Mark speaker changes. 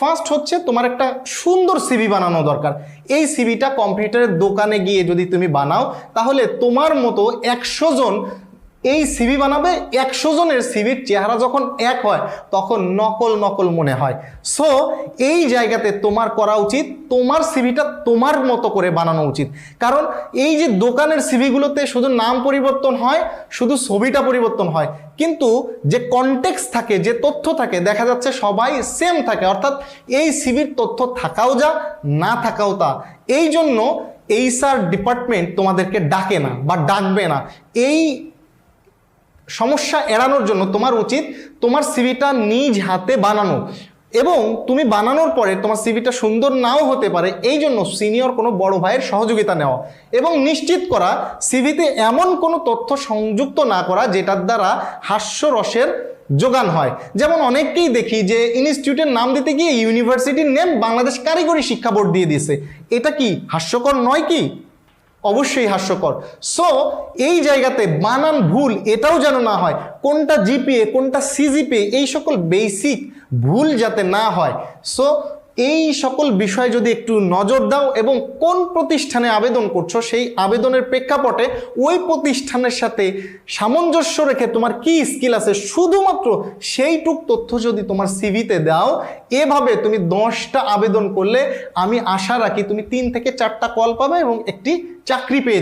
Speaker 1: First হচ্ছে তোমার একটা সুন্দর সিবি বানানো দরকার। এই সিবিটা কম্পিউটারের দোকানে গিয়ে যদি তুমি বানাও, তাহলে তোমার মতো একশো জন এই সিভি বানাবে একশো জনের সিভির চেহারা যখন এক হয়, তখন নকল নকল মনে হয়। সো এই জায়গাতে তোমার করা উচিত, তোমার সিভিটা তোমার মতো করে বানানো উচিত। কারণ এই যে দোকানের সিভিগুলোতে শুধু নাম পরিবর্তন হয়, শুধু ছবিটা পরিবর্তন হয়, কিন্তু যে কনটেক্স থাকে, যে তথ্য থাকে, দেখা যাচ্ছে সবাই সেম থাকে। অর্থাৎ এই সিভির তথ্য থাকাও যা, না থাকাও তা। এই জন্য এইচআর ডিপার্টমেন্ট তোমাদেরকে ডাকে না বা ডাকবে না। এই সমস্যা এড়ানোর জন্য তোমার উচিত তোমার সিভিটা নিজ হাতে বানানো। এবং তুমি বানানোর পরে তোমার সিভিটা সুন্দর নাও হতে পারে, এই জন্য সিনিয়র কোনো বড় ভাইয়ের সহযোগিতা নেওয়া। এবং নিশ্চিত করা সিভিতে এমন কোনো তথ্য সংযুক্ত না করা যেটার দ্বারা হাস্যরসের যোগান হয়। যেমন অনেককেই দেখি যে ইনস্টিটিউটের নাম দিতে গিয়ে ইউনিভার্সিটির নেম বাংলাদেশ কারিগরি শিক্ষা বোর্ড দিয়ে দিয়েছে। এটা কি হাস্যকর নয় কি? অবশ্যই হাস্যকর। সো এই জায়গাতে বানান ভুল, এটাও যেন না হয়, কোনটা জিপিএ কোনটা সিজিপিএ এই সকল বেসিক ভুল যাতে না হয়। সো এই সকল বিষয়ে যদি একটু নজর দাও এবং কোন প্রতিষ্ঠানে আবেদন করছ, সেই আবেদনের প্রেক্ষাপটে ওই প্রতিষ্ঠানের সাথে সামঞ্জস্য রেখে তোমার কি স্কিল আছে, শুধুমাত্র সেইটুক তথ্য যদি তোমার সিভিতে দাও, এভাবে তুমি দশটা আবেদন করলে আমি আশা রাখি তুমি তিন থেকে চারটা কল পাবে এবং একটি চাকরি পেয়ে